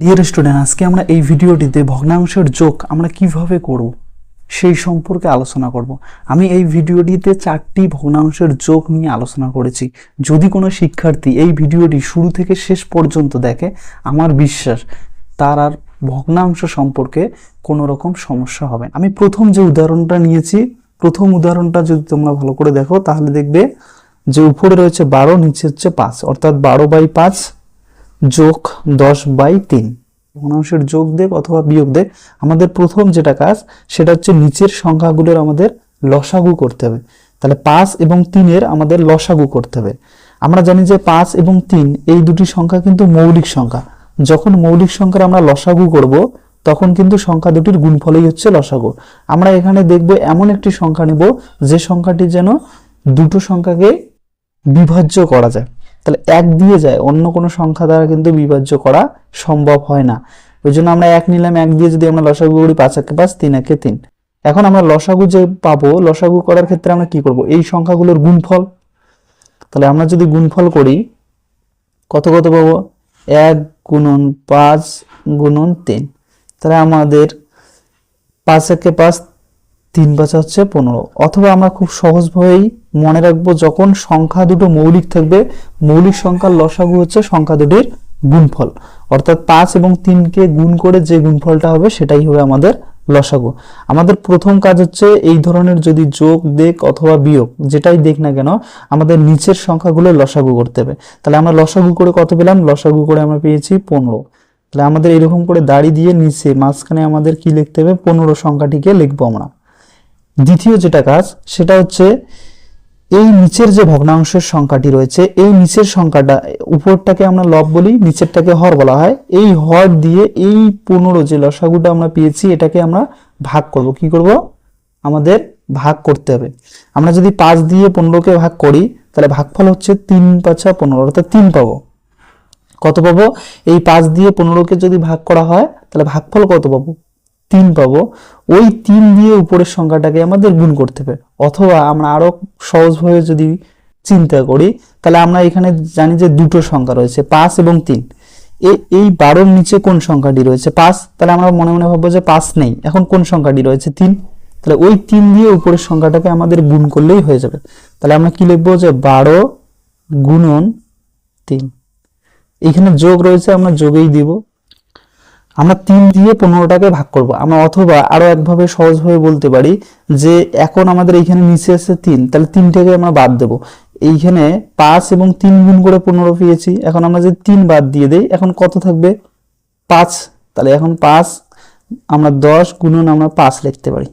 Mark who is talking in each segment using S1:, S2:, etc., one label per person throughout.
S1: Dear student আজকে আমরা এই ভিডিওটিতে ভগ্নাংশের যোগ আমরা কীভাবে করব সেই সম্পর্কে আলোচনা করব আমি এই ভিডিওটিতে চারটি ভগ্নাংশের যোগ নিয়ে আলোচনা করেছি যদি কোনো শিক্ষার্থী এই ভিডিওটি শুরু থেকে শেষ পর্যন্ত দেখে, আমার বিশ্বাস তার আর ভগ্নাংশ সম্পর্কে কোনো রকম সমস্যা হবে। আমি প্রথম যে উদাহরণটা নিয়েছি, প্রথম উদাহরণটা যদি তোমরা ভালো করে দেখো, তাহলে দেখবে যে উপরে রয়েছে বারো, নিচে হচ্ছে পাঁচ, অর্থাৎ বারো বাই পাঁচ যোগ দশ বাই তিন। ভগ্নাংশের যোগ দেব অথবা বিয়োগ দেব আমাদের প্রথম যেটা কাজ, সেটা হচ্ছে নিচের সংখ্যাগুলোর আমাদের লসাগু করতে হবে। তাহলে পাঁচ এবং তিনের আমাদের লসাগু করতে হবে। আমরা জানি যে পাঁচ এবং তিন, এই দুটি সংখ্যা কিন্তু মৌলিক সংখ্যা। যখন মৌলিক সংখ্যার আমরা লসাগু করব, তখন কিন্তু সংখ্যা দুটির গুণফলই হচ্ছে লসাগু। আমরা এখানে দেখব এমন একটি সংখ্যা নেব, যে সংখ্যাটি যেন দুটো সংখ্যাকে বিভাজ্য করা যায়। তাহলে এক দিয়ে যায়। অন্য কোনো সংখ্যা দ্বারা কিন্তু বিভাজ্য করা সম্ভব হয় না। ওই জন্য আমরা এক নিলাম, এক দিয়ে যদি আমরা লসাগু করি, পাঁচ একে পাঁচ, তিন একে তিন। এখন আমরা লসাগু যে পাবো, লসাগু করার ক্ষেত্রে আমরা কি করব? এই সংখ্যাগুলোর গুণফল। তাহলে আমরা যদি গুণফল করি, কত কত পাবো? এক গুণন পাঁচ গুণন তিন। তাহলে আমাদের পাঁচ একে পাঁচ তিন পাঁচ হচ্ছে পনেরো। অথবা আমরা খুব সহজভাবেই মনে রাখব, যখন সংখ্যা দুটো মৌলিক থাকবে, মৌলিক সংখ্যার লসাগু হচ্ছে সংখ্যা দুটির গুণফল। অর্থাৎ পাঁচ এবং তিনকে গুণ করে যে গুণফলটা হবে, সেটাই হবে আমাদের লসাগু। আমাদের প্রথম কাজ হচ্ছে এই ধরনের যদি যোগ দেখ অথবা বিয়োগ, যেটাই দেখ না কেন, আমাদের নিচের সংখ্যাগুলো লসাগু করতে হবে। তাহলে আমরা লসাগু করে কত পেলাম? লসাগু করে আমরা পেয়েছি পনেরো। তাহলে আমাদের এরকম করে দাড়ি দিয়ে নিচে, মাঝখানে আমাদের কি লিখতে হবে? পনেরো সংখ্যাটিকে লিখব আমরা। দ্বিতীয় যেটা কাজ, সেটা হচ্ছে এই নিচের যে ভগ্নাংশের সংখ্যাটি রয়েছে, এই নিচের সংখ্যাটা, উপরটাকে আমরা লব বলি, নিচেরটাকে হর বলা হয়। এই হর দিয়ে এই পনেরো যে লসাগুটা আমরা পেয়েছি, এটাকে আমরা ভাগ করব। কি করব? আমাদের ভাগ করতে হবে। আমরা যদি পাঁচ দিয়ে পনেরোকে ভাগ করি, তাহলে ভাগফল হচ্ছে তিন পাঁচা পনেরো, অর্থাৎ তিন পাবো। কত পাবো? এই পাঁচ দিয়ে পনেরোকে যদি ভাগ করা হয়, তাহলে ভাগফল কত পাবো? তিন পাবো, ওই তিন দিয়ে উপরের সংখ্যাটাকে আমাদের গুণ করতে হবে। অথবা আমরা আরও সহজভাবে যদি চিন্তা করি, তাহলে আমরা এখানে জানি যে দুটো সংখ্যা রয়েছে, পাঁচ এবং তিন। এ- এই বারোর নিচে কোন সংখ্যাটি রয়েছে? পাঁচ, তাহলে আমরা মনে মনে ভাববো যে পাঁচ নেই। এখন কোন সংখ্যাটি রয়েছে? তিন। তাহলে ওই তিন দিয়ে উপরের সংখ্যাটাকে আমাদের গুণ করলেই হয়ে যাবে। তাহলে আমরা কি লিখব যে বারো গুণন তিন। এখানে যোগ রয়েছে, আমরা যোগেই দিব। আমরা তিন দিয়ে পনেরোটাকে ভাগ করব। আমরা অথবা আরও একভাবে সহজভাবে বলতে পারি যে, এখন আমাদের এইখানে নিচে আছে তিন, তাহলে তিনটাকে আমরা বাদ দেব। এইখানে পাঁচ এবং তিন গুণ করে পনেরো পেয়েছি, এখন আমরা যদি তিন বাদ দিয়ে দেই, এখন কত থাকবে? পাঁচ, তাহলে এখন পাঁচ, আমরা দশ গুণন আমরা পাঁচ লিখতে পারি।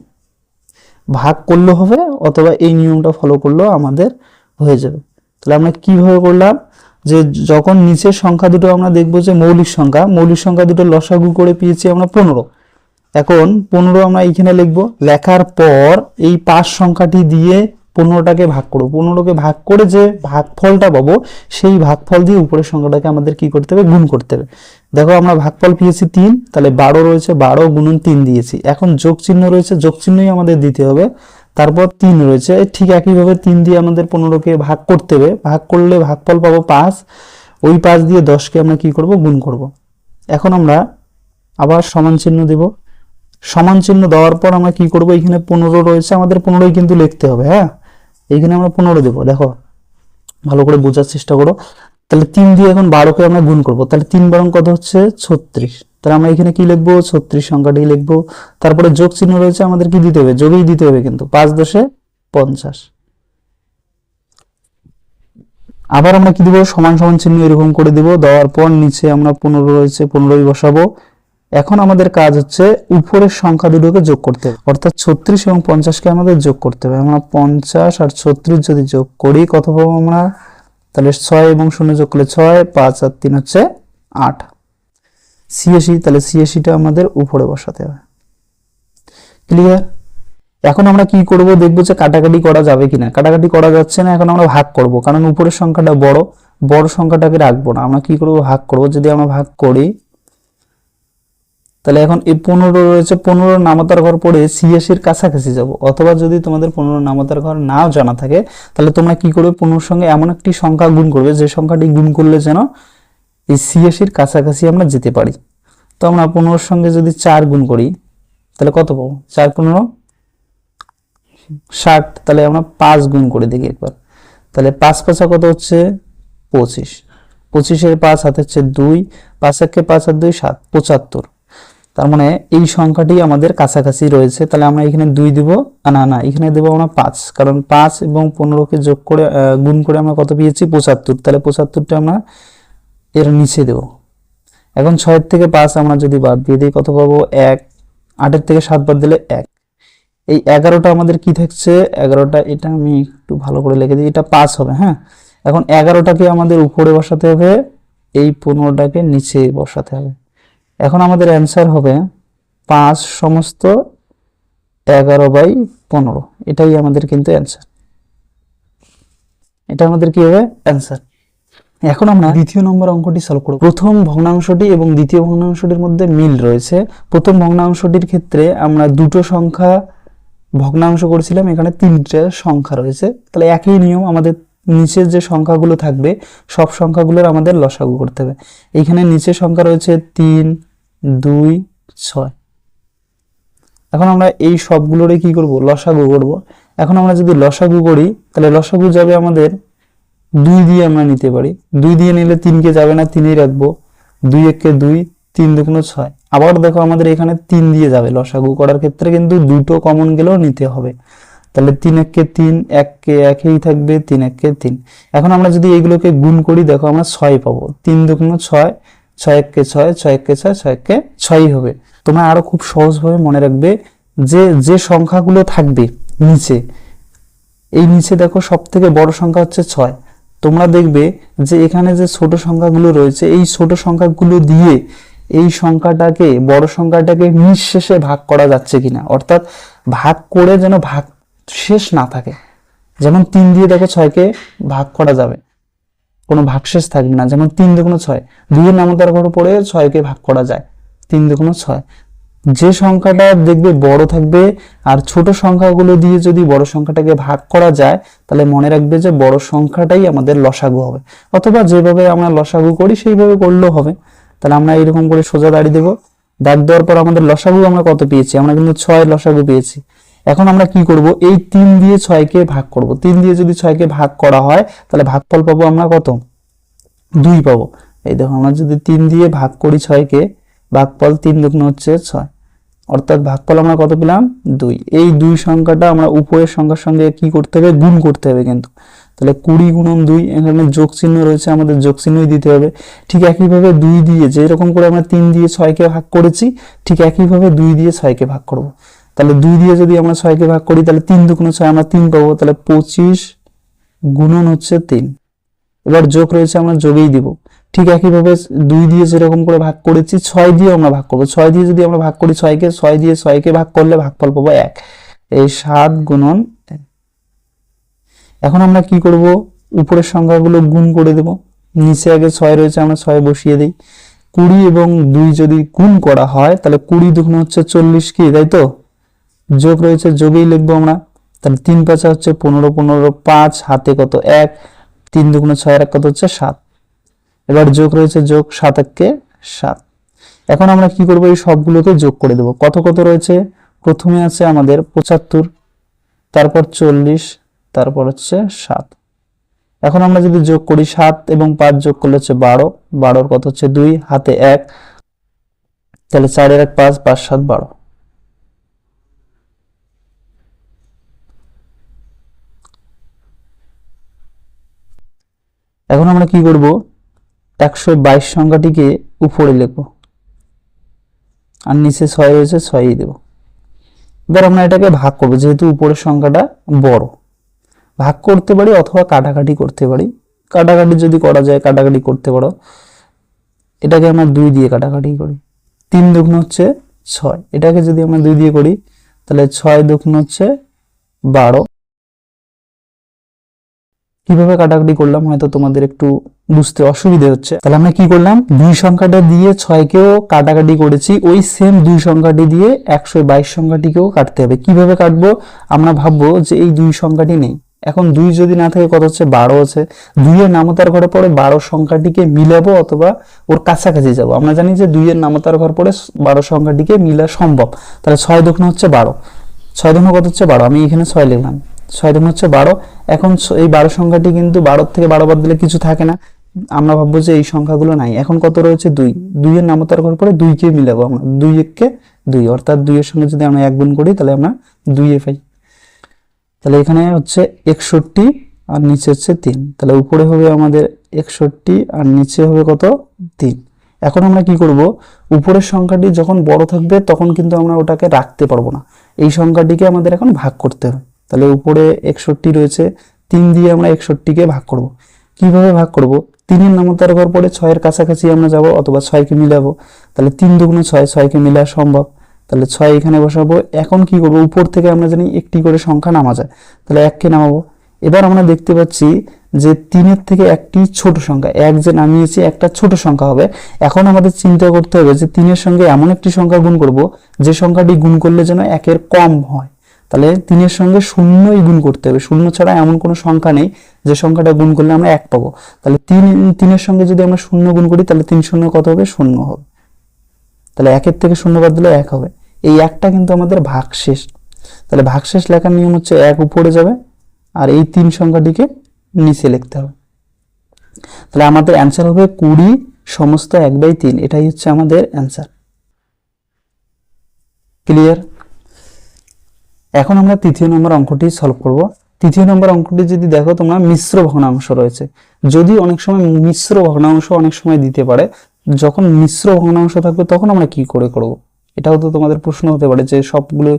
S1: ভাগ করলেও হবে, অথবা এই নিয়মটা ফলো করলেও আমাদের হয়ে যাবে। তাহলে আমরা কীভাবে করলাম? যে যখন নিচের সংখ্যা দুটো আমরা দেখব যে মৌলিক সংখ্যা মৌলিক সংখ্যা দুটো লসাগু করে পেয়েছি আমরা পনেরো। এখন পনেরো আমরা এইখানে লিখব, লেখার পর এই পাঁচ সংখ্যাটি দিয়ে পনেরোটাকে ভাগ করব। পনেরোকে ভাগ করে যে ভাগফলটা পাবো, সেই ভাগফল দিয়ে উপরের সংখ্যাটাকে আমাদের কি করতে হবে? গুণ করতে হবে। দেখো আমরা ভাগফল পেয়েছি তিন, তাহলে বারো রয়েছে, বারো গুণন তিন দিয়েছি। এখন যোগ চিহ্ন রয়েছে যোগ চিহ্নই আমাদের দিতে হবে। তারপর তিন রয়েছে। ঠিক একইভাবে তিন দিয়ে আমাদের পনেরোকে ভাগ করতে হবে। ভাগ করলে ভাগফল পাবো পাঁচ। ওই পাঁচ দিয়ে দশকে আমরা কি করব? গুণ করব। এখন আমরা আবার সমান চিহ্ন দেব। সমান চিহ্ন দেওয়ার পর আমরা কি করব? এখানে পনেরো রয়েছে। আমাদের পনেরোই কিন্তু লিখতে হবে হ্যাঁ? এইখানে আমরা পনেরো দেবো। দেখো, ভালো করে বোঝার চেষ্টা করো। তাহলে তিন দিয়ে এখন বারোকে আমরা গুণ করব। তাহলে তিন বারং কত হচ্ছে? ছত্রিশ। তাহলে আমরা এখানে কি লিখব? ছত্রিশ সংখ্যাটি লিখব। তারপরে যোগ চিহ্ন রয়েছে আমাদের কি দিতে হবে? যোগই দিতে হবে কিন্তু। পাঁচ দশে পঞ্চাশ। আবার আমরা কি দিব? সমান সমান চিহ্ন এরকম করে দিব। দেওয়ার পর নিচে আমরা পনেরো রয়েছে, পনেরোই বসাবো। এখন আমাদের কাজ হচ্ছে উপরের সংখ্যা দুটোকে যোগ করতে হবে। অর্থাৎ ছত্রিশ এবং পঞ্চাশকে আমাদের যোগ করতে হবে। আমরা পঞ্চাশ আর ছত্রিশ যদি যোগ করি, কত পাবো আমরা? তাহলে ছয় এবং শূন্য যোগ করলে ছয়, পাঁচ আর তিন হচ্ছে আট। ছিয়াশি, তাহলে ছিয়াশিটা আমাদের উপরে বসাতে হবে। ক্লিয়ার এখন আমরা কি করব? দেখব যে কাটাকাটি করা যাবে কিনা। কাটাকাটি করা যাচ্ছে না, এখন আমরা ভাগ করব। কারণ উপরের সংখ্যাটা বড় বড় সংখ্যাটাকে রাখব না। আমরা কি করব? ভাগ করব। যদি আমরা ভাগ করি, তাহলে এখন এই পনেরো রয়েছে। পনেরো নামতার ঘর পড়ে ছিয়াশির কাছাকাছি যাব। অথবা যদি তোমাদের পনেরো নামতার ঘর নাও জানা থাকে, তাহলে তোমরা কি করবে? পনেরোর সঙ্গে এমন একটি সংখ্যা গুণ করবে, যে সংখ্যাটি গুণ করলে যেন এই ছিয়াশির কাছাকাছি আমরা যেতে পারি। তো আমরা পনেরোর সঙ্গে যদি চার গুণ করি, তাহলে কত পাবো? চার পনেরো? ষাট, তাহলে আমরা পাঁচ গুণ করে দেখি একবার। তাহলে পাঁচ পাঁচা কত হচ্ছে? পঁচিশ। পঁচিশের পাঁচ হাতে হচ্ছে দুই, পাঁচ একে পাঁচ আর দুই, সাত, পঁচাত্তর। তার মানে এই সংখ্যাটি আমাদের কাছাকাছি রয়েছে। তাহলে আমরা এখানে দুই দিব না না, এখানে দেবো আমরা পাঁচ। কারণ পাঁচ এবং পনেরোকে যোগ করে গুণ করে আমরা কত পেয়েছি? পঁচাত্তর। তাহলে পঁচাত্তরটা আমরা এর নিচে দেব। এখন ছয়ের থেকে পাঁচ আমরা যদি বাদ দিয়ে দিই, কত পাবো? এক। আটের থেকে সাত বাদ দিলে এক। এই এগারোটা আমাদের কি থাকছে? এগারোটা, এটা আমি একটু ভালো করে লিখে দিই, এটা পাঁচ হবে হ্যাঁ? এখন এগারোটাকে আমাদের উপরে বসাতে হবে, এই পনেরোটাকে নিচে বসাতে হবে। এখন আমাদের অ্যান্সার হবে পাঁচ সমস্ত এগারো বাই পনেরো। এটাই আমাদের কিন্তু অ্যান্সার। এটা আমাদের কি হবে? অ্যান্সার। এখন আমরা দ্বিতীয় নম্বর অঙ্কটি সলভ করব। প্রথম ভগ্নাংশটি এবং দ্বিতীয় ভগ্নাংশটির মধ্যে মিল রয়েছে। প্রথম ভগ্নাংশটির ক্ষেত্রে আমরা দুটো সংখ্যা ভগ্নাংশ করেছিলাম এখানে তিনটে সংখ্যা রয়েছে। তাহলে একই নিয়ম আমাদের নিচের যে সংখ্যাগুলো থাকবে সব সংখ্যাগুলোর আমাদের লসাগু করতে হবে। এইখানে নিচের সংখ্যা রয়েছে তিন দুই ছয়। এখন আমরা এই সবগুলোরে কি করব? লসাগু করব। এখন আমরা যদি লসাগু করি তাহলে লসাগু যাবে আমাদের দুই দিয়ে আমরা নিতে পারি। দুই দিয়ে নিলে তিনকে যাবে না, তিনেই রাখব। দুই এককে দুই, তিন দুগুণ ছয়। আবার দেখো আমাদের এখানে তিন দিয়ে যাবে লসাগু করার ক্ষেত্রে কিন্তু দুটো কমন গেলেও নিতে হবে। তাহলে তিন এককে তিন, এককে একেই থাকবে, তিন এককে তিন। এখন আমরা যদি এইগুলোকে গুণ করি, দেখো আমরা ছয় পাবো। তিন দুগুণ ছয় ছয় এককে ছয় ছয় এককে ছয় ছয় এককে ছয়ই হবে। তোমরা আরও খুব সহজভাবে মনে রাখবে যে যে সংখ্যাগুলো থাকবে নিচে, এই নিচে দেখো সব থেকে বড় সংখ্যা হচ্ছে ছয়। তোমরা দেখবে যে এখানে যে ছোট সংখ্যাগুলো রয়েছে, এই ছোট সংখ্যাগুলো দিয়ে এই সংখ্যাটাকে, বড় সংখ্যাটাকে নিঃশেষে ভাগ করা যাচ্ছে কিনা। অর্থাৎ ভাগ করে যেন ভাগ শেষ না থাকে। যেমন তিন দিয়ে দেখো ছয়কে ভাগ করা যাবে। কোনো ভাগশেষ থাকবে না। যেমন তিন দুগুণ ছয়। দুইয়ের নামতার ঘর পড়ে ছয়কে ভাগ করা যায়। তিন দুগুণ ছয়। যে সংখ্যাটা দেখবে বড় থাকবে আর ছোট সংখ্যাগুলো দিয়ে যদি বড় সংখ্যাটাকে ভাগ করা যায়, তাহলে মনে রাখবে যে বড় সংখ্যাটাই আমাদের লসাগু হবে। অথবা যেভাবে আমরা লসাগু করি, সেইভাবে করলেও হবে। তাহলে আমরা এরকম করে সোজা দাঁড়িয়ে দেবো। দাগ দেওয়ার পর আমাদের লসাগু আমরা কত পেয়েছি? আমরা কিন্তু ছয় লসাগু পেয়েছি। এখন আমরা কি করব? এই তিন দিয়ে ছয়কে ভাগ করব। তিন দিয়ে যদি ছয়কে ভাগ করা হয়, তাহলে ভাগফল পাবো আমরা কত? দুই পাবো। এই দেখো আমরা যদি তিন দিয়ে ভাগ করি ছয়কে, ভাগফল তিন দুগুণ হচ্ছে ছয়। অর্থাৎ ভাগফল আমরা কত পেলাম? দুই। এই দুই সংখ্যাটা আমরা উপরের সংখ্যার সঙ্গে কি করতে হবে? গুণ করতে হবে কিন্তু। তাহলে কুড়ি গুণন দুই, এখানে যোগ চিহ্ন রয়েছে, আমাদের যোগ চিহ্নই দিতে হবে। ঠিক একইভাবে দুই দিয়ে যেরকম করে আমরা তিন দিয়ে ছয়কে ভাগ করেছি, ঠিক একইভাবে দুই দিয়ে ছয়কে ভাগ করব। তাহলে দুই দিয়ে যদি আমরা ছয়কে ভাগ করি, তাহলে তিন দুগুণ ছয়, আমরা তিন পাবো। তাহলে পঁচিশ গুণন হচ্ছে তিন। এবার যোগ রয়েছে, আমরা যোগেই দিব। ঠিক একইভাবে দুই দিয়ে যেরকম করে ভাগ করেছি, ছয় দিয়ে আমরা ভাগ করব। ছয় দিয়ে যদি আমরা ভাগ করি ছয়কে, ছয় দিয়ে ছয়কে ভাগ করলে ভাগফল পাবো এক। এই সাত গুণন এখন আমরা কি করব? উপরের সংখ্যাগুলো গুণ করে দেব। নিচে আগে ছয় রয়েছে, আমরা ছয় বসিয়ে দিই। কুড়ি এবং দুই যদি গুণ করা হয়, তাহলে কুড়ি দুগুণ হচ্ছে চল্লিশ কি, তাই তো? যোগ রয়েছে, যোগেই লিখব আমরা। তাহলে তিন পাঁচা হচ্ছে পনেরো পনেরো পাঁচ, হাতে কত এক, তিন দুগুণ ছয় এক কত হচ্ছে সাত। এবার যোগ রয়েছে যোগ সাত এককে সাত। এখন আমরা কি করব? এই সবগুলোকে যোগ করে দেব। কত কত রয়েছে? প্রথমে আছে আমাদের পঁচাত্তর, তারপর চল্লিশ, তারপর হচ্ছে সাত। এখন আমরা যদি যোগ করি সাত এবং পাঁচ যোগ করলে হচ্ছে বারো। বারোর কত হচ্ছে? দুই, হাতে এক। তাহলে চারের এক, পাঁচ পাঁচ, সাত, বারো। এখন আমরা কি করব? একশো বাইশ সংখ্যাটিকে উপরে লিখব আর নিচে ছয় রয়েছে, ছয়ই দেব। এবার আমরা এটাকে ভাগ করব, যেহেতু উপরের সংখ্যাটা বড়। ভাগ করতে পারি অথবা কাটাকাটি করতে পারি। কাটাকাটি যদি করা যায়, কাটাকাটি করতে পারো। এটাকে আমরা দুই দিয়ে কাটাকাটি করি। তিন দুগুণ হচ্ছে ছয়। এটাকে যদি আমরা দুই দিয়ে করি, তাহলে ছয় দুগুণ হচ্ছে বারো। কীভাবে কাটাকাটি করলাম হয়তো তোমাদের একটু বুঝতে অসুবিধা হচ্ছে। তাহলে আমরা কি করলাম? দুই সংখ্যাটা দিয়ে ছয়কেও কাটাকাটি করেছি, ওই সেম দুই সংখ্যাটি দিয়ে একশো বাইশ সংখ্যাটিকেও কাটতে হবে। কীভাবে কাটবো? আমরা ভাববো যে এই দুই সংখ্যাটি নেই। এখন দুই যদি না থাকে, কত হচ্ছে? বারো আছে। দুইয়ের নামতার ঘরে পরে বারো সংখ্যাটিকে মিলাবো অথবা ওর কাছাকাছি যাব। আমরা জানি যে দুইয়ের নামতার ঘর পরে বারো সংখ্যাটিকে মিলা সম্ভব। তাহলে ছয় দক্ষিণ হচ্ছে বারো। ছয় দক্ষিণ কত হচ্ছে? বারো। আমি এখানে ছয় লিখলাম। ছয় দক্ষিণ হচ্ছে বারো। এখন এই বারো সংখ্যাটি কিন্তু বারোর থেকে বারো বাদ দিলে কিছু থাকে না। আমরা ভাববো যে এই সংখ্যাগুলো নাই। এখন কত রয়েছে? দুই। দুইয়ের নামতার ঘর পরে দুইকে মিলাবো আমরা। দুই এককে দুই। অর্থাৎ দুইয়ের সঙ্গে যদি আমরা এক গুণ করি, তাহলে আমরা দুইয়ে পাই। তাহলে এখানে হচ্ছে একষট্টি আর নিচে হচ্ছে তিন। তাহলে উপরে হবে আমাদের একষট্টি আর নিচে হবে কত? তিন। এখন আমরা কি করব? উপরের সংখ্যাটি যখন বড় থাকবে, তখন কিন্তু আমরা ওটাকে রাখতে পারব না। এই সংখ্যাটিকে আমাদের এখন ভাগ করতে হবে। তাহলে উপরে একষট্টি রয়েছে, তিন দিয়ে আমরা একষট্টিকে ভাগ করব। কীভাবে ভাগ করব? তিনের নামতার ঘর পরে ছয়ের কাছাকাছি আমরা যাব অথবা ছয়কে মিলাবো। তাহলে তিন দুগুণে ছয়, ছয়কে মিলানো সম্ভব। তাহলে ছয় এখানে বসাবো। এখন কি করব? উপর থেকে আমরা জানি একটি করে সংখ্যা নামা যায়। তাহলে এককে নামাবো। এবার আমরা দেখতে পাচ্ছি যে তিনের থেকে একটি ছোট সংখ্যা, এক যে নামিয়েছি একটা ছোট সংখ্যা হবে। এখন আমাদের চিন্তা করতে হবে যে তিনের সঙ্গে এমন একটি সংখ্যা গুণ করব যে সংখ্যাটি গুণ করলে যেন একের কম হয়। তাহলে তিনের সঙ্গে শূন্যই গুণ করতে হবে। শূন্য ছাড়া এমন কোনো সংখ্যা নেই যে সংখ্যাটা গুণ করলে আমরা এক পাবো। তাহলে তিন, তিনের সঙ্গে যদি আমরা শূন্য গুণ করি, তাহলে তিন শূন্য কত হবে? শূন্য হবে। তাহলে একের থেকে শূন্য বাদ দিলে এক হবে। এই একটা কিন্তু আমাদের ভাগশেষ। তাহলে ভাগশেষ লেখার নিয়ম হচ্ছে এক উপরে যাবে আর এই তিন সংখ্যাটিকে নিচে লিখতে হবে। তাহলে আমাদের অ্যান্সার হবে কুড়ি সমস্ত এক বাই তিন। এটাই হচ্ছে আমাদের অ্যান্সার ক্লিয়ার এখন আমরা তৃতীয় নম্বর অঙ্কটি সলভ করব। তৃতীয় নম্বর অঙ্কটি যদি দেখো, তোমরা মিশ্র ভগ্নাংশ রয়েছে। যদি অনেক সময় মিশ্র ভগ্নাংশ অনেক সময় দিতে পারে, যখন মিশ্র ভগ্নাংশ থাকবে, তখন আমরা কি করে করব? এটাও তো তোমাদের প্রশ্ন হতে পারে যে সবগুলো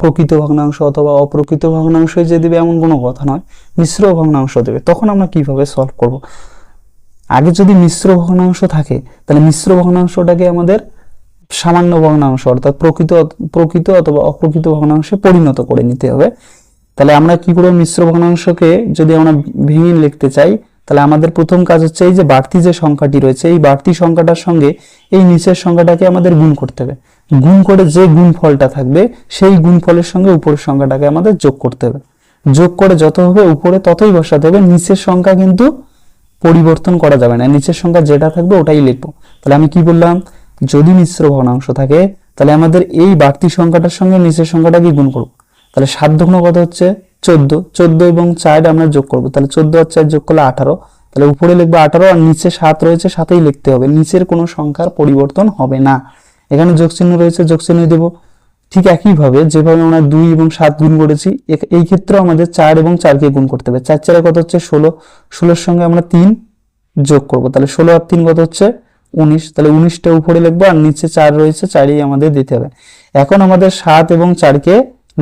S1: প্রকৃত ভগ্নাংশ অথবা অপ্রকৃত ভগ্নাংশ যে দেবে এমন কোনো কথা নয়। মিশ্র ভগ্নাংশ দেবে। তখন আমরা কীভাবে সলভ করব? আগে যদি মিশ্র ভগ্নাংশ থাকে, তাহলে মিশ্র ভগ্নাংশটাকে আমাদের সামান্য ভগ্নাংশ, অর্থাৎ প্রকৃত প্রকৃত অথবা অপ্রকৃত ভগ্নাংশে পরিণত করে নিতে হবে। তাহলে আমরা কি করব? মিশ্র ভগ্নাংশকে যদি আমরা ভেঙে লিখতে চাই, তাহলে আমাদের প্রথম কাজ হচ্ছে এই যে বাড়তি যে সংখ্যাটি রয়েছে, এই বাড়তি সংখ্যাটার সঙ্গে এই নিচের সংখ্যাটাকে আমাদের গুণ করতে হবে। গুণ করে যে গুণফলটা থাকবে, সেই গুণফলের সঙ্গে উপরের সংখ্যাটাকে আমাদের যোগ করতে হবে। যোগ করে যত হবে উপরে, ততই বসাতে হবে। নিচের সংখ্যা কিন্তু পরিবর্তন করা যাবে না। নিচের সংখ্যা যেটা থাকবে ওটাই লিখব। তাহলে আমি কি বললাম? যদি মিশ্র ভগ্নাংশ থাকে, তাহলে আমাদের এই বাড়তি সংখ্যাটার সঙ্গে নিচের সংখ্যাটাকে গুণ করব। তাহলে সাত দুগুণ কত হচ্ছে? চোদ্দ। চোদ্দ এবং চার আমরা যোগ করব। তাহলে চোদ্দ আর চার যোগ করলে আঠারো। তাহলে উপরে লিখব আঠারো আর নিচে সাত রয়েছে সাথেই লিখতে হবে। নিচের কোনো সংখ্যার পরিবর্তন হবে না। এখানে যোগ চিহ্ন রয়েছে যোগ চিহ্ন দেবো। ঠিক একইভাবে যেভাবে আমরা দুই এবং সাত গুণ করেছি এই ক্ষেত্রে আমাদের চার এবং চারকে গুণ করতে হবে। চার চারে কত হচ্ছে? ষোলো। ষোলোর সঙ্গে আমরা তিন যোগ করব। তাহলে ষোলো আর তিন কত হচ্ছে? উনিশ, তাহলে উনিশটা উপরে লিখব আর নিচে চার রয়েছে, চারই আমাদের দিতে হবে। এখন আমাদের সাত এবং চারকে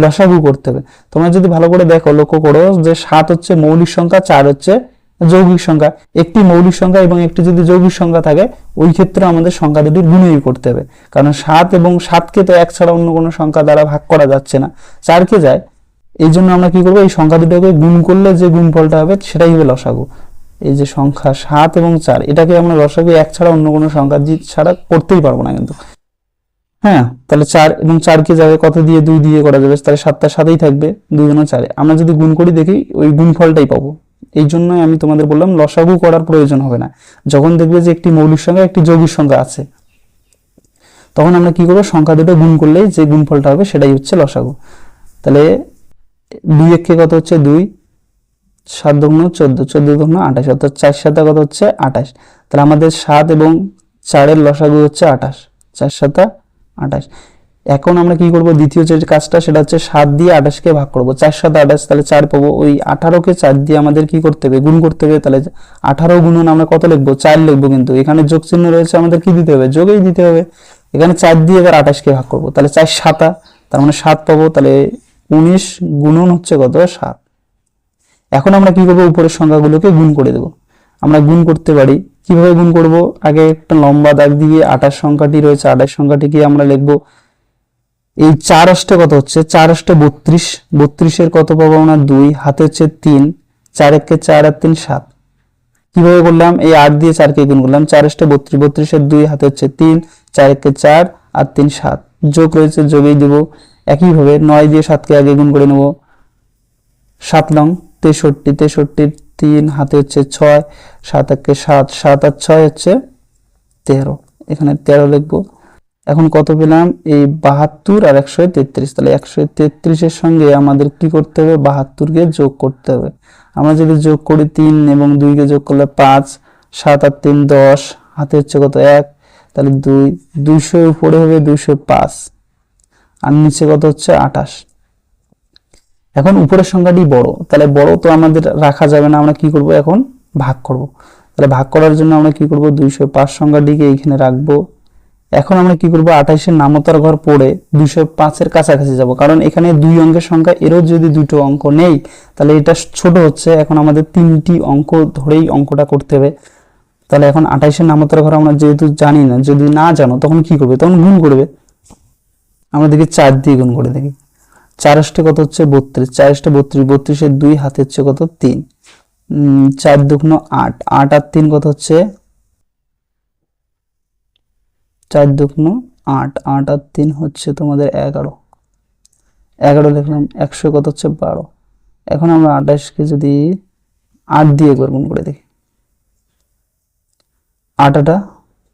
S1: লসাগু করতে হবে। তোমরা যদি ভালো করে দেখো, লক্ষ্য করো যে সাত হচ্ছে মৌলিক সংখ্যা, চার হচ্ছে যৌগিক সংখ্যা। একটি মৌলিক সংখ্যা এবং একটি যদি যৌগিক সংখ্যা থাকে, ওই ক্ষেত্রে আমাদের সংখ্যা দুটির গুণই করতে হবে। কারণ সাত এবং সাতকে তো এক ছাড়া অন্য কোনো সংখ্যা দ্বারা ভাগ করা যাচ্ছে না। চারকে যায়, এই জন্য আমরা কি করব? এই সংখ্যা দুটোকে গুণ করলে যে গুণফলটা হবে, সেটাই হবে লসাগু। এই যে সংখ্যা সাত এবং চার, এটাকে আমরা লসাগু এক ছাড়া অন্য কোনো সংখ্যা ছাড়া করতেই পারব না কিন্তু। হ্যাঁ তাহলে চার এবং চারকে যাবে কত দিয়ে দুই দিয়ে করা যাবে? তাহলে সাতটা সাথেই থাকবে, দুই গুণ চারে। আমরা যদি গুণ করি, দেখি ওই গুণফলটাই পাবো। এই জন্যই আমি তোমাদের বললাম লসাগু করার প্রয়োজন হবে না। যখন দেখবে যে একটি মৌলিক সংখ্যা, একটি যৌগিক সংখ্যা আছে, তখন আমরা কি করব? সংখ্যা দুটো গুণ করলেই যে গুণফলটা হবে, সেটাই হচ্ছে লসাগু তাহলে দুই একে কত হচ্ছে? দুই। সাত দুগুণ চোদ্দ চোদ্দ দুগুণ আঠাশ, অর্থাৎ চার সাতা কত হচ্ছে? আঠাশ। তাহলে আমাদের সাত এবং চারের লসাগু হচ্ছে আঠাশ। চার সাতা আঠাশ। এখন আমরা কি করব? দ্বিতীয় যে কাজটা, সেটা হচ্ছে সাত দিয়ে আঠাশকে ভাগ করব। চার সাথে আঠাশ, তাহলে চার পাবো। ওই আঠারোকে চার দিয়ে আমাদের কি করতে হবে? গুণ করতে হবে। তাহলে আঠারো গুণন আমরা কত লিখব? চার লিখব কিন্তু। এখানে যোগ চিহ্ন রয়েছে আমাদের কি দিতে হবে? যোগেই দিতে হবে। এখানে চার দিয়ে এবার আঠাশকে ভাগ করব। তাহলে চার সাতা, তার মানে সাত পাবো। তাহলে উনিশ গুণন হচ্ছে কত? সাত। এখন আমরা কি করব? উপরের সংখ্যাগুলোকে গুণ করে দেব। আমরা গুণ করতে পারি। কীভাবে গুণ করব? আগে একটা লম্বা দাগ দিয়ে আঠাশ সংখ্যাটি রয়েছে আঠাশ সংখ্যাটিকে আমরা লিখব। এই চার অষ্টে কত হচ্ছে? চার অষ্টে বত্রিশ। বত্রিশের কত পাবো আমরা? দুই। হাতে হচ্ছে তিন। চার একে চার আর তিন, সাত। কীভাবে করলাম? এই আট দিয়ে চারকে গুণ করলাম। চার অষ্টে বত্রিশ। বত্রিশের দুই, হাতে হচ্ছে তিন। চার একে চার আর তিন, সাত। যোগ রয়েছে, যোগেই দেব। একইভাবে নয় দিয়ে সাতকে আগে গুণ করে নেব। সাত লং তেষট্টি, তেষট্টির তিন, হাতে হচ্ছে ছয়, সাত একে সাত সাত আর ছয় হচ্ছে তেরো। এখানে তেরো লিখব। এখন কত পেলাম? এই বাহাত্তর আর একশো তেত্রিশ। তাহলে একশো তেত্রিশের সঙ্গে আমাদের কি করতে হবে? বাহাত্তরকে যোগ করতে হবে। আমরা যদি যোগ করি তিন এবং দুইকে যোগ করলে পাঁচ, সাত আর তিন দশ, হাতে হচ্ছে কত এক, তাহলে দুই দুইশো উপরে হবে দুইশো পাঁচ। আর নিচে কত হচ্ছে? আঠাশ। এখন উপরের সংখ্যাটি বড়, তাহলে বড় তো আমাদের রাখা যাবে না, আমরা কি করব এখন? ভাগ করব। তাহলে ভাগ করার জন্য আমরা কি করব? দুইশো পাঁচ সংখ্যাটিকে এইখানে রাখব। এখন আমরা কি করব? আঠাইশের নামতার ঘর পড়ে দুইশো পাঁচের কাছাকাছি যাব। কারণ এখানে দুই অঙ্কের সংখ্যা, এরও যদি দুটো অঙ্ক নেই, তাহলে এটা ছোট হচ্ছে। এখন আমাদের তিনটি অঙ্ক ধরেই অঙ্কটা করতে হবে। তাহলে এখন আঠাইশের নামতার ঘর আমরা যেহেতু জানি না, যদি না জানো, তখন কি করবে? তখন গুণ করবে। আমরা দেখি চার দিয়ে গুণ করে দেখি। চার কত হচ্ছে? বত্রিশ। চার আষ্টে বত্রিশ, বত্রিশের দুই হাতে হচ্ছে কত? তিন। চার দুগুণ আট। আট আর তিন কত হচ্ছে? চার দুগুণ আট। আট আর তিন হচ্ছে তোমাদের এগারো। এগারো লিখলাম, একশো কত হচ্ছে? বারো। এখন আমরা আঠাশকে যদি আট দিয়ে একবার করে দেখি। আট আটা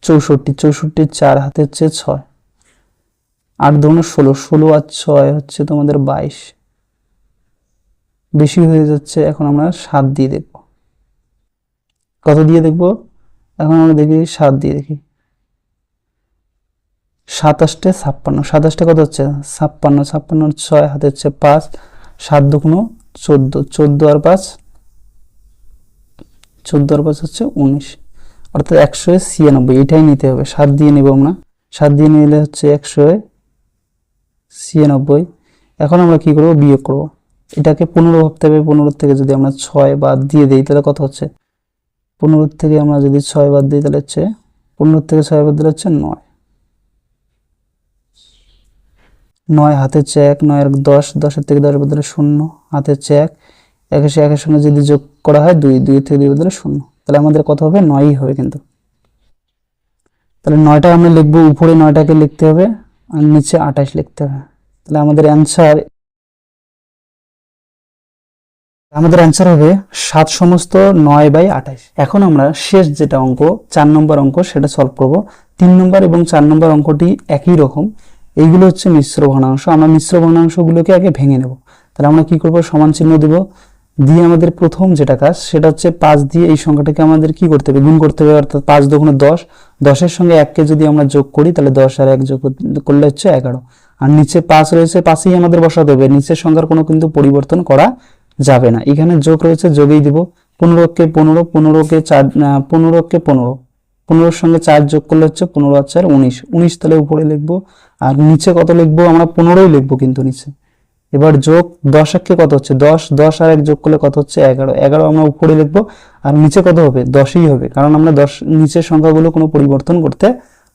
S1: চৌষট্টি। চৌষট্টির চার হাতে হচ্ছে ছয়। আট দুগুণ ষোলো ষোলো আর ছয় হচ্ছে তোমাদের বাইশ। বেশি হয়ে যাচ্ছে, এখন আমরা সাত দিয়ে দেখব। কত দিয়ে দেখব? এখন আমরা দেখি সাত দিয়ে দেখি। সাতাশটে ছাপ্পান্ন, সাতাশটা কত হচ্ছে? ছাপ্পান্ন ছাপ্পান্নর ছয়, হাতে হচ্ছে পাঁচ, সাত দুগুণ চোদ্দ চোদ্দ আর পাঁচ, চোদ্দ আর পাঁচ হচ্ছে উনিশ। অর্থাৎ একশো ছিয়ানব্বই, এটাই নিতে হবে। সাত দিয়ে নেব আমরা। সাত দিয়ে নিলে হচ্ছে একশো ছিয়ানব্বই। এখন আমরা কি করব? বিয়োগ করব। এটাকে পনেরো ভাবতে হবে। পনেরো থেকে যদি আমরা ছয় বাদ দিয়ে দিই, তাহলে কত হচ্ছে? পনেরো থেকে আমরা যদি ছয় বাদ দিই, তাহলে হচ্ছে পনেরো থেকে ছয় বাদ দিলে হচ্ছে নয়। নয় হাতে এক নয়ের দশ, দশের থেকে দশ বদলে শূন্য, হাতে হচ্ছে এক। একের সে একের সঙ্গে যদি যোগ করা হয়, দুই দুই থেকে দুই বদলে শূন্য। তাহলে আমাদের কত হবে? নয়ই হবে কিন্তু। তাহলে নয়টা আমরা লিখব উপরে, নয়টাকে লিখতে হবে। আর নিচে আঠাশ লিখতে হবে। তাহলে আমাদের অ্যান্সার আমাদের অ্যান্সার হবে সাত সমস্ত নয় বাই আঠাশ। এখন আমরা শেষ যেটা অঙ্ক, চার নম্বর অঙ্ক, সেটা সলভ করব। তিন নম্বর এবং চার নম্বর অঙ্কটি একই রকম। এইগুলো হচ্ছে মিশ্র ভগ্নাংশ। আমরা মিশ্র ভগ্নাংশগুলোকে আগে ভেঙে নেব। তাহলে আমরা কি করব? সমান চিহ্ন দেব। দিয়ে আমাদের প্রথম যেটা কাজ, সেটা হচ্ছে পাঁচ দিয়ে এই সংখ্যাটাকে আমাদের কি করতে হবে? গুণ করতে হবে, অর্থাৎ পাঁচ দুগুণ দশ। দশের সঙ্গে এককে যদি আমরা যোগ করি, তাহলে দশ আর এক যোগ করলে হচ্ছে এগারো। আর নিচে পাঁচ রয়েছে পাশেই আমাদের বসাতে হবে। নিচের সংখ্যার কোনো কিন্তু পরিবর্তন করা যাবে না। এখানে যোগ রয়েছে, যোগেই দিব। পনেরোকে পনেরো, পনেরোকে চার পনেরোকে পনেরো। পনেরোর সঙ্গে চার যোগ করলে হচ্ছে পনেরো আর চার, উনিশ। উনিশ তাহলে উপরে লিখব। আর নিচে কত লিখব? আমরা পনেরোই লিখব কিন্তু নিচে। এবার যোগ দশ এককে কত হচ্ছে? দশ দশ আর এক যোগ করলে কত হচ্ছে? এগারো। এগারো আমরা উপরে লিখব আর নিচে কত হবে? দশই হবে। কারণ আমরা দশ, নিচের সংখ্যাগুলো কোনো পরিবর্তন করতে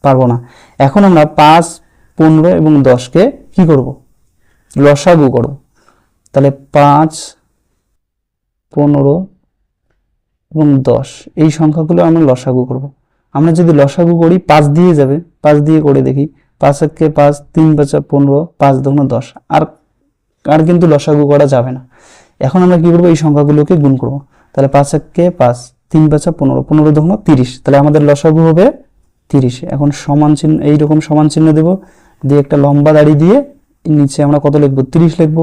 S1: পারব না। এখন আমরা পাঁচ, পনেরো এবং দশকে কি করব? লসাগু করব। তাহলে পাঁচ, পনেরো এবং দশ, এই সংখ্যাগুলো আমরা লসাগু করব। আমরা যদি লসাগু করি, পাঁচ দিয়ে যাবে। পাঁচ দিয়ে করে দেখি। পাঁচ একে পাঁচ, তিন পাঁচা পনেরো, পাঁচ দশ। আর আর কিন্তু লসাগু করা যাবে না। এখন আমরা কি করব? এই সংখ্যাগুলোকে গুণ করব। তাহলে পাঁচ একে পাঁচ, তিন পাঁচা পনেরো পনেরো দুগুণ তিরিশ। তাহলে আমাদের লসাগু হবে তিরিশ। এখন সমান চিহ্ন এইরকম সমান চিহ্ন দেব। দিয়ে একটা লম্বা দাড়ি দিয়ে নিচে আমরা কত লিখব? তিরিশ লিখব।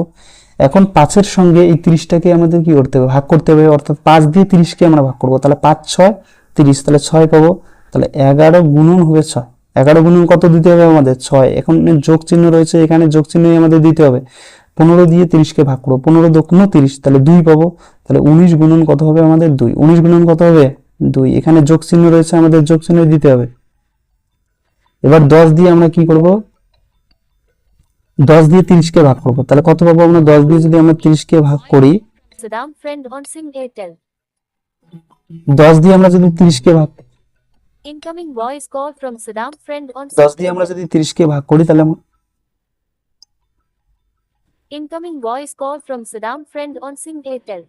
S1: এখন পাঁচের সঙ্গে এই তিরিশটাকে আমাদের কি করতে হবে? ভাগ করতে হবে। অর্থাৎ পাঁচ দিয়ে তিরিশকে আমরা ভাগ করব। তাহলে পাঁচ, ছয়, তিরিশ। তাহলে ছয় পাবো। তাহলে এগারো গুণন হবে ছয়। এগারো গুণন কত দিতে হবে আমাদের? ছয়। এখন যোগ চিহ্ন রয়েছে। এখানে যোগ চিহ্নই আমাদের দিতে হবে। পনেরো দিয়ে তিরিশকে ভাগ করব। পনেরো দক্ষিণ তিরিশ তাহলে দুই পাবো। তাহলে উনিশ গুণন কত হবে আমাদের দুই? উনিশ গুণন কত হবে? দুই। এখানে যোগ চিহ্ন রয়েছে আমাদের যোগ চিহ্ন দিতে হবে। এবার দশ দিয়ে আমরা কি করব? দশ দিয়ে তিরিশকে ভাগ করব। তাহলে কত পাবো আমরা? দশ দিয়ে যদি আমরা তিরিশকে ভাগ করি দশ দিয়ে আমরা যদি তিরিশকে ভাগ
S2: Incoming voice call from Saddam friend on
S1: দশ দিয়ে আমরা যদি তিরিশকে ভাগ করি তাহলে
S2: Incoming voice call from Saddam friend on SIM Airtel.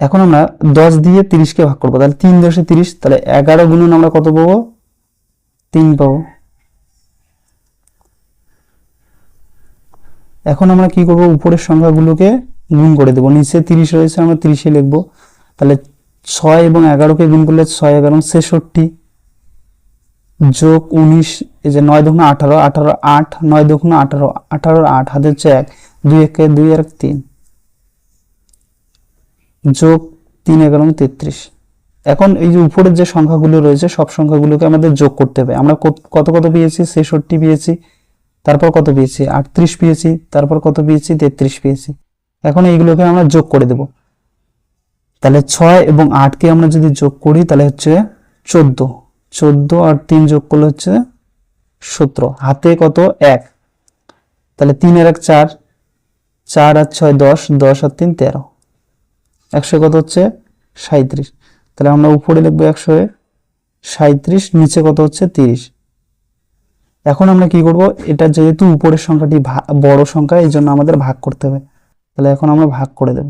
S1: এখন আমরা দশ দিয়ে তিরিশকে ভাগ করব। তাহলে তিন দশে তিরিশ, তাহলে এগারো গুণন আমরা কত পাবো? তিন পাবো। এখন আমরা কি করব? উপরের সংখ্যাগুলোকে গুণ করে দেবো। নিচে তিরিশ রয়েছে, আমরা তিরিশে লিখব। তাহলে ছয় এবং এগারোকে গুণ করলে ছয় এগারো, ছেষট্টি। যোগ উনিশ, এই যে নয় দুগুণ আঠারো আঠারো আট, নয় দুগুণ আঠারো আঠারোর আট, হাতে হচ্ছে এক, দুই একে দুই এক তিন। যোগ তিন এগারো তেত্রিশ। এখন এই যে উপরের যে সংখ্যাগুলো রয়েছে, সব সংখ্যাগুলোকে আমাদের যোগ করতে হবে। আমরা কত কত পেয়েছি? ছেষট্টি পেয়েছি, তারপর কত পেয়েছি? আটত্রিশ পেয়েছি, তারপর কত পেয়েছি? তেত্রিশ পেয়েছি। এখন এইগুলোকে আমরা যোগ করে দেব। তাহলে ছয় এবং আটকে আমরা যদি যোগ করি, তাহলে হচ্ছে চোদ্দ। চোদ্দ আর তিন যোগ করলে হচ্ছে সতেরো। হাতে কত? এক। তাহলে তিন আর এক চার। চার আর ছয় দশ দশ আর তিন তেরো। একশো কত হচ্ছে? সাঁত্রিশ তাহলে আমরা উপরে লিখব একশো সাঁত্রিশ নিচে কত হচ্ছে? তিরিশ। এখন আমরা কি করব? এটা যেহেতু উপরের সংখ্যাটি বড় সংখ্যা, এই জন্য আমাদের ভাগ করতে হবে। তাহলে এখন আমরা ভাগ করে দেব।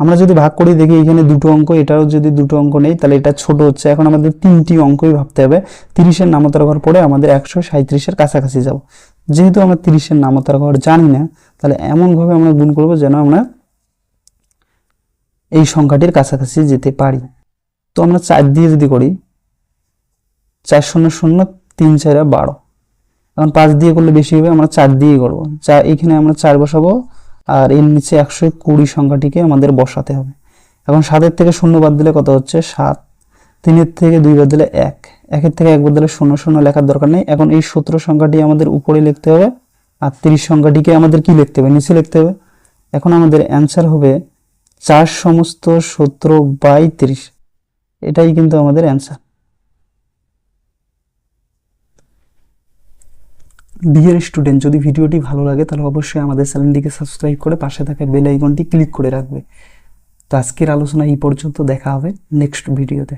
S1: আমরা যদি ভাগ করি, দেখি এখানে দুটো অঙ্ক, এটাও যদি দুটো অঙ্ক নেই, তাহলে এটা ছোট হচ্ছে। এখন আমাদের তিনটি অঙ্কই ভাবতে হবে। তিরিশের নামতার ঘর পরে আমাদের একশো সাঁত্রিশের কাছাকাছি যাব। যেহেতু আমরা তিরিশের নামতার ঘর জানি না, তাহলে এমনভাবে আমরা গুণ করব যেন আমরা এই সংখ্যাটির কাছাকাছি যেতে পারি। তো আমরা চার দিয়ে যদি করি, চার শূন্য শূন্য তিন চার বারো। এখন পাঁচ দিয়ে করলে বেশি হবে, আমরা চার দিয়ে করব। চা এখানে আমরা চার বসাবো আর এর নিচে একশো কুড়ি সংখ্যাটিকে আমাদের বসাতে হবে। এখন সাতের থেকে শূন্য বাদ দিলে কত হচ্ছে? সাত। তিনের থেকে দুই বাদ দিলে এক। একের থেকে এক বাদ দিলে শূন্য। শূন্য লেখার দরকার নেই। এখন এই সতেরো সংখ্যাটি আমাদের উপরে লিখতে হবে। আর তিরিশ সংখ্যাটিকে আমাদের কি লিখতে হবে? নিচে লিখতে হবে। এখন আমাদের অ্যান্সার হবে চার সমস্ত সতেরো বাই তিরিশ। এটাই কিন্তু আমাদের অ্যান্সার। ডিয়ার স্টুডেন্ট যদি ভিডিওটি ভালো লাগে, তাহলে অবশ্যই আমাদের চ্যানেলটিকে সাবস্ক্রাইব করে পাশে থাকা বেল আইকনটি ক্লিক করে রাখবে। তো আজকের আলোচনা এই পর্যন্ত, দেখা হবে নেক্সট ভিডিওতে।